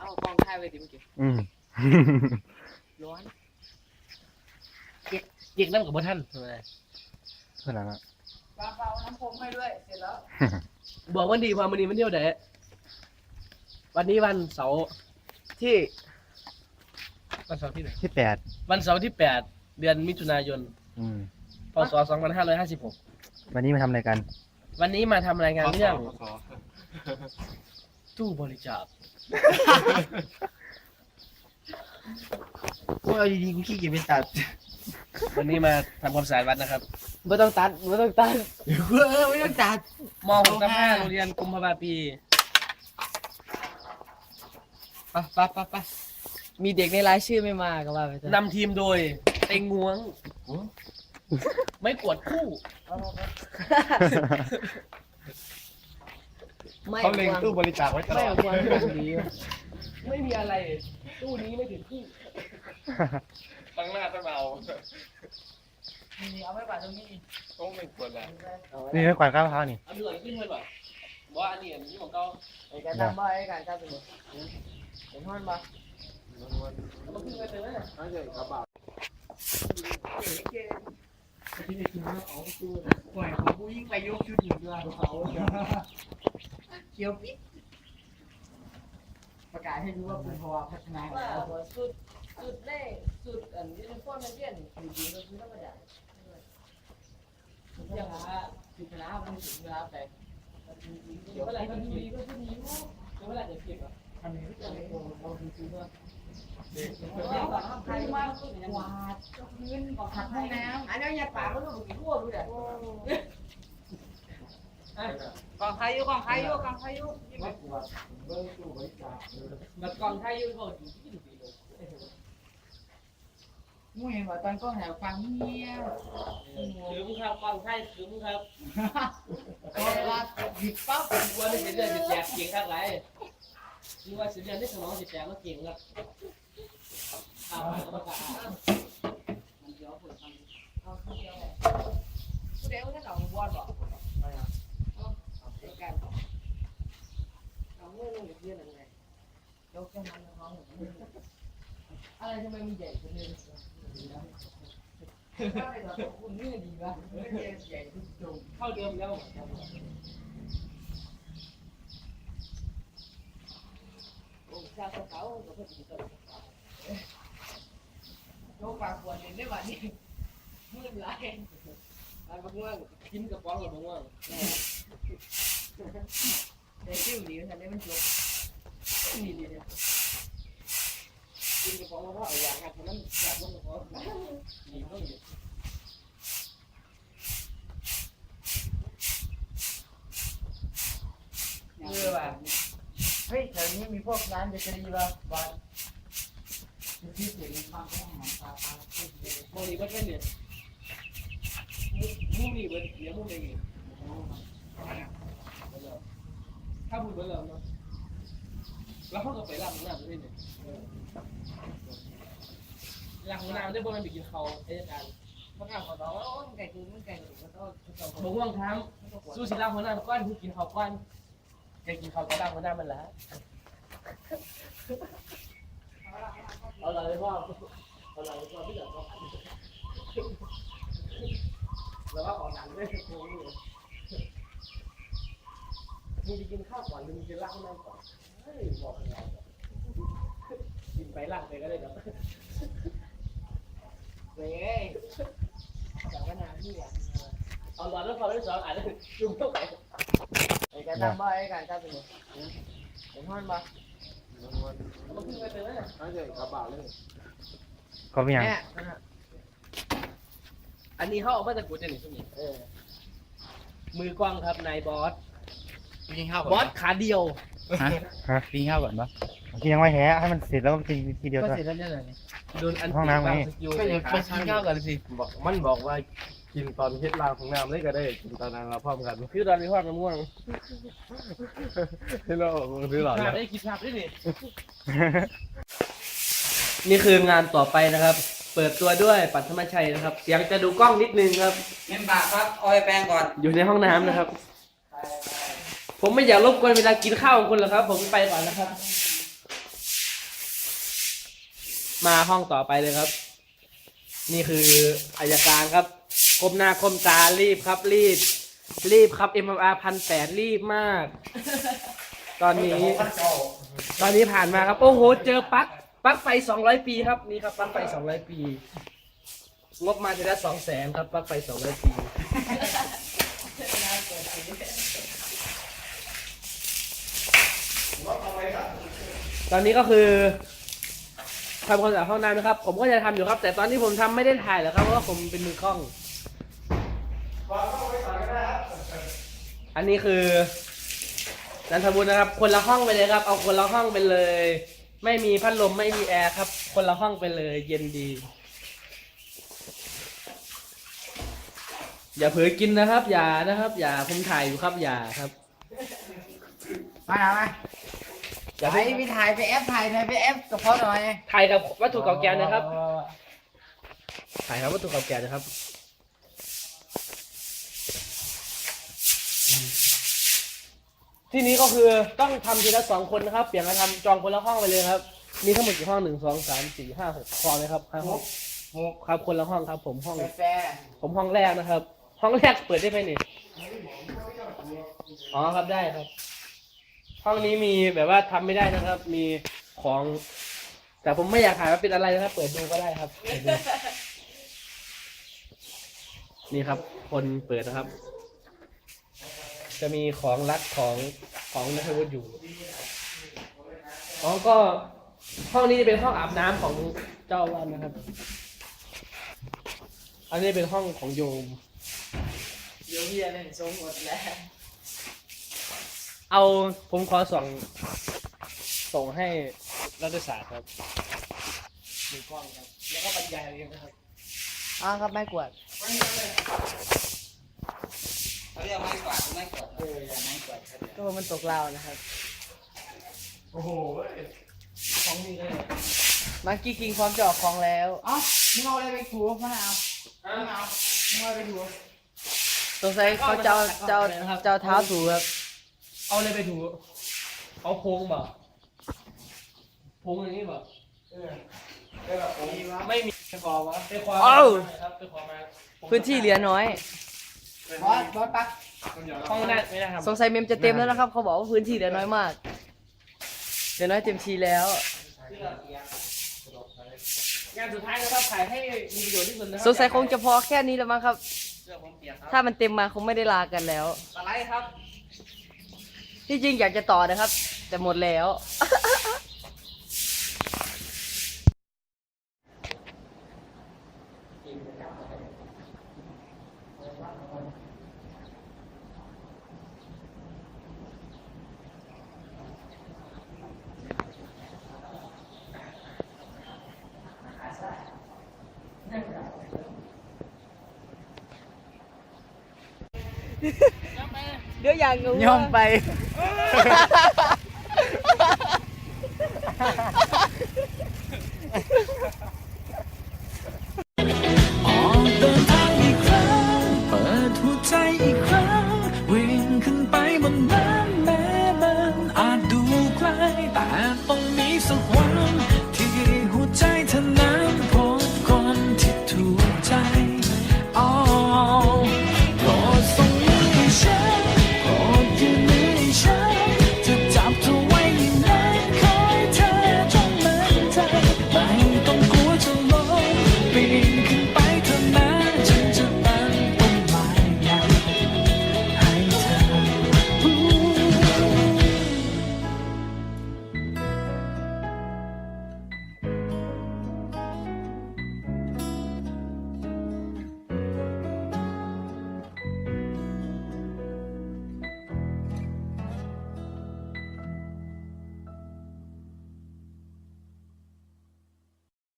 เอากองถ่ายไว้ดิเมื่อกี้อืม ร้อนเก่งน้ำกับบ่ท่านทำไมเท่านั้นอะปลาเปล่าน้ำพรมให้ด้วย เสร็จแล้ว บอกวันดีพามันนี้มันเที่ยวไหนวันนี้วันเสาร์ที่ วันเสาร์ที่ไหนที่แปดวันเสาร์ที่แปดเดือนมิถุนายนอืม พศสองพันห้าร้อยห้าสิบหกวันนี้มาทำอะไรกัน วันนี้มาทำรายงานเรื่องตู้บริจาค กูเอาดีๆกูขี้เกียจไปตัดวันนี้มาทำความสะอาดวัดนะครับไม่ต้องตัดไม่ต้องตัดกูเออไม่ต้องตัด มหกทับห้าโรงเรียนกุมภาวาปี ไปไปไปไปมีเด็กในรายชื่อไม่มาก็ว่าไปเถอะนำทีมโดย เต็งงวง ไม่กวดคู่ ไม่เขาเล็งควรตู้บริจาคไว้ตลไม่อดควรแบบนี้ไม่มีอะไร ตู้นี้ไม่ถึงคู่ตั้งหน้าตั้งเรานี่เอาไว้ป่าตรงนี้ต้องไม่ควรแล้วนี่ไม่กวาดก้าวเท้านี่เอาเดือดขึ้นเลยป่ะว่าอันนี้อันนี้ของเขาไอ้การทำบ่ไอ้การทำเป็นเห็นห้อนบ่เอามาขึ้นไปเลยนะน่าจะกระบะปล่อยของกูยิ่งไปยกชุดหนึ่งด้วยเขา เขียวปิ๊ดประกาศให้รู้ว่าคุณพอพัฒนาว่าแล้วสุดสุดแรกสุดอันยูนิฟอร์มนักเรียนอยู่ดีก็คือธรรมดาถึงวลาถึงเวลามันถึงเวลาแต่เดี๋ยวเวลามันดีก็คือดีอยู่เดี๋ยวเวลาจะเก็บอะทำให้เราเราจริงๆว่าใครมากสุดอย่างวาดพื้นบอกขัดห้องน้ำอันนี้ยาปากก็ต้องกินทั่วดูเด้ กองใครอยู่กองใครอยู่กองใครอยู่บัตรกองไทยยืนเขาอยู่ที่ดูดีเลยมูเห็นว่าตอนก็แถวฟังเงียบคือมึงครับกองไทยคือมึงครับพอเวลาหยิบปั๊บกลัวไม่เสียเดือนสิแจกเก่งข้างไรนี่ว่าเสียเดือนที่สมองสิแจกก็เก่งครับเอาประกาศมันเดี๋ยวเปิดทำเอาทีเดียวผู้ใดผู้ท่านเอาวอดบอกเอาเด็กกันเอาเงื่อนลงเยอะเลยยกแค่นั้นน้องอะไรทำไมมันใหญ่จังเลยคุณนี่ดีป่ะใหญ่ทุกจงเข้าเดิมแล้วโอ้ชาเขาเขาก็เพิ่งจะโยกปากขวดเห็นได้ป่ะนี่มืดไหลอันบางว่างกินกระป๋องกับบางว่างแต่ชื่อดีมันทำได้มันจบ นี่ดีเนี่ยกินกระป๋องเพราเอาอย่างหัดนั้นอยากลงกระป๋องดีต้องอยู่เออว่ะเฮ้ยแถวนี้มีพวกร้านเบเกอรี่ป่ะบ้านที่เสียงฟังก็หอมตาตาโมลีมันเป็นเนี่ยมุ้งนี่เบิ้ลเดี๋ยวมุ้งเลยถ้าพูดเบิ้ลแล้วเนาะ แล้วเขาก็ไปล้างน้ำด้วยเนี่ยล้างน้ำได้บ่มันไปกินเขาเอ๊ะกันเมื่อก่อนเขาบอกว่าโอ้มันไก่กูมันไก่กูก็ต้องต้องบางว่างทำสู้สิล้างหัวน้ำก้อนผู้กินเขาก้อนแกกินเขาก็ล้างหัวน้ำมันละเอาเลยพ่อเอาเลยพ่อพี่เหลือก็แล้วว่าของหนังด้วยโค้งอยู่มึงจะกินข้าวก่อนหรือมึงจะล้างน้ำก่อนเฮ้ยบอกแล้ว กินไปล้างไปก็ได้ครับเว้ยจากวันนาที่อะเอาหลอดแล้วพอได้สองอ่านจุ่มเข้าไปไอ้การทำบ่ไอ้การทำเป็นเห็นห้อนบ่มันขึ้นไปเลยนะน่าจะกระบะเลยก็ไม่ยังแม่อันนี้เขาเอามาจากกูเจนี่ช่วงนี้เออมือกล้องครับนายบอสกินข้าวบอสขาเดียว ฮะฮะกินข้าวก่อนปะกินยังไม่แท้ให้มันเสร็จแล้วก็กินทีเดียวก็ด้วยเสร็จแล้วเนี่ยเลยโดนอันห้องน้ำไงก็ยังไปกินข้าวกันสิบอกมันบอกว่ากินตอนเฮ็ดลางของน้ำได้ก็ได้กินตอนนั้นเราพร้อมกันคือตอนนี้พ่อมะม่วงที่เราซื้อหลอดภาแล้พวได้คิดภาพด้วยนี่นี่คืองานต่อไปนะครับ เปิดตัวด้วยปัทมชัยนะครับ เสียงจะดูกล้องนิดนึงครับเงินบาทครับเอาไปแปลงก่อนอยู่ในห้องน้ำนะครับ ผมไม่อยากรบกวนเวลากินข้าวของคุณหรอกครับ ผมไปก่อนนะครับ มาห้องต่อไปเลยครับ นี่คืออายการครับก้มหน้าก้มตารีบครับ รีบ รีบครับ MMR พันแปดรีบมาก ตอนนี้ ตอนนี้ผ่านมาครับ โอ้โห เจอปลั๊กปลั๊กไฟสองร้อยปีครับนี่ครับปลั๊กไฟสองร้อยปี งบมาทีละสองแสนครับปลั๊กไฟสองร้อยปี ตอนนี้ก็คือทำความสะอาดห้องน้ำนะครับ ผมก็จะทำอยู่ครับ แต่ตอนนี้ผมทำไม่ได้ถ่ายหรอกครับเพราะว่าผมเป็นมือกล้อง อันนี้คือนันทบุญนะครับ คนละห้องไปเลยครับ เอาคนละห้องไปเลย ไม่มีพัดลมไม่มีแอร์ครับ คนละห้องไปเลย เย็นดี อย่าเผลอกินนะครับ อย่านะครับ อย่าผมถ่ายอยู่ครับอย่าครับ มาเอาม อย่าไปเพิ่งไปถ่ายไปแอปถ่ายหน่อยไปแอปกับเขาหน่อยถ่ายกับวัตถุเก่าแก่นะครับ ถ่ายครับวัตถุเก่าแก่นะครับ ที่นี้ก็คือต้องทำทีละสองคนนะครับ เปลี่ยนมาทำจองคนละห้องไปเลยครับ มีทั้งหมดกี่ห้องหนึ่งสองสามสี่ห้าหกพอไหมครับห้าห้องครับคนละห้องครับ ผมห้อง แฟร์ผมห้องแรกนะครับ ห้องแรกเปิดได้ไหมนี่ อ๋อครับได้ครับ ห้องนี้มีแบบว่าทำไม่ได้นะครับ มีของ แต่ผมไม่อยากถ่ายว่าเป็นอะไรนะครับ เปิดดูก็ได้ครับเปิดดูนี่ครับ คนเปิดนะครับ จะมีของรักของของนัทวุฒิอยู่อ๋อก็ห้องนี้จะเป็นห้องอาบน้ำของเจ้าวาสนะครับ อันนี้เป็นห้องของโยม เดี๋ยวเฮียเนี่ยทรงหมดแล้ว เอาผมขอส่งส่งให้รัฐศาสตร์ครับมีกล้องครับ แล้วก็บรรยายเองนะครับอ้าวครับไม่กวาดเขาเรียกไม้กวาดไม้กวาดเอออย่าไม่กวาดก็มันตกลาวนะครับ โอ้โหของนี่เลยมากี้คิงพร้อมจะออกของแล้วเอ้ามึงเอาอะไรไปถูมะนาวมะนาวมึงเอาอะไรไปถูสงสัยเขาจะเอาจะเอาจะเอาเท้าถูครับ เอาอะไรไปถูเอาโพงบ่โพงอย่างนี้บ่ไม่มีไปขอวะไปขอเอ้าครับไปขอมาพื้นที่เหลือน้อย บอสบอสปักห้องนั้นไม่ได้ครับสงสัยเมมจะเต็มแล้วนะครับ เขาบอกว่าพื้นที่เหลือน้อยมากเหลือน้อยเต็มทีแล้ว งานสุดท้ายนะครับถ่ายให้มีประโยชน์ที่สุดนะครัสงสัยคงจะพอแค่นี้แล้วมั้งครับเสื้อผมเปียกครับ ถ้ามันเต็มมาคงไม่ได้ลากันแล้วสไลด์ครับ ที่จริงอยากจะต่อนะครับ แต่หมดแล้ว Đứa già ngủ Nyompai ออกเดินทางอีกครั้ง เปิดหัวใจอีกครั้ง วิ่งขึ้นไป